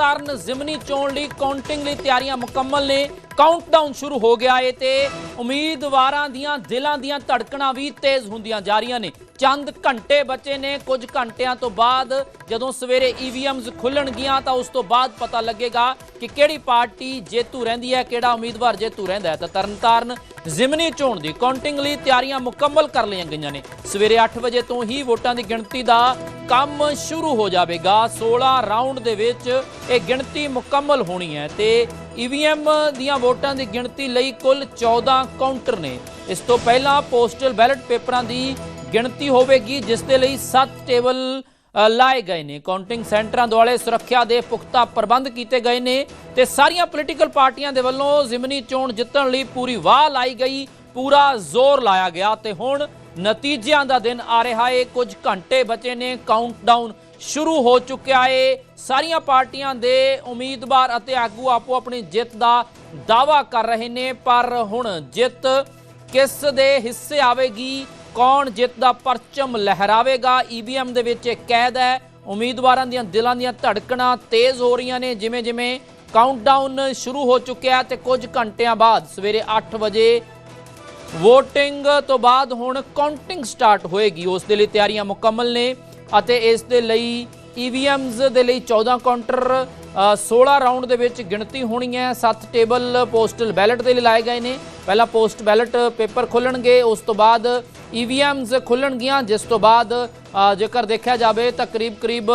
ਤਰਨਤਾਰਨ ਜ਼ਿਮਨੀ ਚੋਣ ਲਈ ਕਾਊਂਟਿੰਗ ਲਈ ਤਿਆਰੀਆਂ ਮੁਕੰਮਲ ਨੇ। ਕਾਊਂਟਡਾਊਨ ਸ਼ੁਰੂ ਹੋ ਗਿਆ ਏ ਤੇ ਉਮੀਦਵਾਰਾਂ ਦੀਆਂ ਦਿਲਾਂ ਦੀਆਂ ਧੜਕਣਾਂ ਵੀ ਤੇਜ਼ ਹੁੰਦੀਆਂ ਜਾ ਰਹੀਆਂ ਨੇ। ਚੰਦ ਘੰਟੇ ਬਚੇ ਨੇ, ਕੁਝ ਘੰਟਿਆਂ ਤੋਂ ਬਾਅਦ ਜਦੋਂ ਸਵੇਰੇ ਈਵੀਐਮਸ ਖੁੱਲਣਗੀਆਂ ਤਾਂ ਉਸ ਤੋਂ ਬਾਅਦ ਪਤਾ ਲੱਗੇਗਾ ਕਿ ਕਿਹੜੀ ਪਾਰਟੀ ਜੇਤੂ ਰਹਿੰਦੀ ਹੈ, ਕਿਹੜਾ ਉਮੀਦਵਾਰ ਜੇਤੂ ਰਹਿੰਦਾ ਹੈ। ਤਾਂ ਤਰਨਤਾਰਨ ਜ਼ਿਮਨੀ ਚੋਣ ਦੀ ਕਾਊਂਟਿੰਗ ਲਈ ਤਿਆਰੀਆਂ ਮੁਕੰਮਲ ਕਰ ਲਈਆਂ ਗਈਆਂ ਨੇ। ਸਵੇਰੇ 8 ਵਜੇ ਤੋਂ ਹੀ ਵੋਟਾਂ ਦੀ ਗਿਣਤੀ ਦਾ ਕੰਮ ਸ਼ੁਰੂ ਹੋ ਜਾਵੇਗਾ। 16 ਰਾਊਂਡ ਦੇ ਵਿੱਚ ਇਹ ਗਿਣਤੀ ਮੁਕੰਮਲ ਹੋਣੀ ਹੈ ਤੇ ਈਵੀਐਮ ਦੀਆਂ ਵੋਟਾਂ ਦੀ ਗਿਣਤੀ ਲਈ ਕੁੱਲ 14 ਕਾਊਂਟਰ ਨੇ। ਇਸ ਤੋਂ ਪਹਿਲਾਂ ਪੋਸਟਲ ਬੈਲਟ ਪੇਪਰਾਂ ਦੀ ਗਿਣਤੀ ਹੋਵੇਗੀ, ਜਿਸ ਦੇ ਲਈ 7 ਟੇਬਲ ਲਾਏ ਗਏ ਨੇ। ਕਾਊਂਟਿੰਗ ਸੈਂਟਰਾਂ ਦੁਆਲੇ ਸੁਰੱਖਿਆ ਦੇ ਪੁਖਤਾ ਪ੍ਰਬੰਧ ਕੀਤੇ ਗਏ ਨੇ ਤੇ ਸਾਰੀਆਂ ਪੋਲੀਟੀਕਲ ਪਾਰਟੀਆਂ ਦੇ ਵੱਲੋਂ ਜ਼ਿਮਨੀ ਚੋਣ ਜਿੱਤਣ ਲਈ ਪੂਰੀ ਵਾਹ ਲਾਈ ਗਈ, ਪੂਰਾ ਜ਼ੋਰ ਲਾਇਆ ਗਿਆ ਤੇ ਹੁਣ ਨਤੀਜਿਆਂ ਦਾ ਦਿਨ ਆ ਰਿਹਾ ਏ। ਕੁਝ ਘੰਟੇ ਬਚੇ ਨੇ ਕਾਊਂਟਡਾਊਨ ਸ਼ੁਰੂ ਹੋ ਚੁੱਕਿਆ ਏ। ਸਾਰੀਆਂ ਪਾਰਟੀਆਂ ਦੇ ਉਮੀਦਵਾਰ ਅਤੇ ਆਗੂ ਆਪੋ ਆਪਣੀ ਜਿੱਤ ਦਾ ਦਾਵਾ ਕਰ ਰਹੇ ਨੇ, ਪਰ ਹੁਣ ਜਿੱਤ ਕਿਸ ਦੇ ਹਿੱਸੇ ਆਵੇਗੀ ਕੌਣ ਜਿੱਤ ਦਾ ਪਰਚਮ ਲਹਿਰਾਵੇਗਾ? ਈਵੀਐਮ ਦੇ ਵਿੱਚ ਇਹ ਕੈਦ ਹੈ। ਉਮੀਦਵਾਰਾਂ ਦੀਆਂ ਦਿਲਾਂ ਦੀਆਂ ਧੜਕਣਾਂ ਤੇਜ਼ ਹੋ ਰਹੀਆਂ ਨੇ ਜਿਵੇਂ ਜਿਵੇਂ ਕਾਊਂਟਡਾਊਨ ਸ਼ੁਰੂ ਹੋ ਚੁੱਕਿਆ ਹੈ ਤੇ ਕੁਝ ਘੰਟਿਆਂ ਬਾਅਦ ਸਵੇਰੇ 8 ਵਜੇ VOTING ਤੋਂ ਬਾਅਦ ਹੁਣ ਕਾਊਂਟਿੰਗ ਸਟਾਰਟ ਹੋਏਗੀ। ਉਸ ਦੇ ਲਈ ਤਿਆਰੀਆਂ ਮੁਕੰਮਲ ਨੇ ਅਤੇ ਇਸ ਦੇ ਲਈ EVMs ਦੇ ਲਈ 14 ਕਾਊਂਟਰ ਅ, 16 ਰਾਊਂਡ ਦੇ ਵਿੱਚ ਗਿਣਤੀ ਹੋਣੀ ਹੈ। 7 ਟੇਬਲ ਪੋਸਟਲ ਬੈਲਟ ਦੇ ਲਈ ਲਾਏ ਗਏ ਨੇ। ਪਹਿਲਾਂ ਪੋਸਟ ਬੈਲਟ ਪੇਪਰ ਖੁੱਲਣਗੇ ਉਸ ਤੋਂ ਬਾਅਦ EVMs ਖੁੱਲਣਗੀਆਂ, ਜਿਸ ਤੋਂ ਬਾਅਦ ਜੇਕਰ ਦੇਖਿਆ ਜਾਵੇ ਤਾਂ ਕਰੀਬ ਕਰੀਬ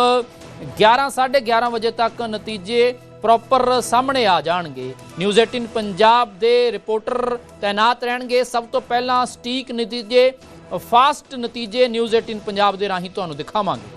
11 11:30 ਵਜੇ ਤੱਕ ਨਤੀਜੇ ਪ੍ਰੋਪਰ ਸਾਹਮਣੇ ਆ ਜਾਣਗੇ। ਨਿਊਜ਼ 18 ਪੰਜਾਬ ਦੇ ਰਿਪੋਰਟਰ ਤਾਇਨਾਤ ਰਹਿਣਗੇ। ਸਭ ਤੋਂ ਪਹਿਲਾਂ ਸਟੀਕ ਨਤੀਜੇ, ਫਾਸਟ ਨਤੀਜੇ ਨਿਊਜ਼ 18 ਪੰਜਾਬ ਦੇ ਰਾਹੀਂ ਤੁਹਾਨੂੰ ਦਿਖਾਵਾਂਗੇ।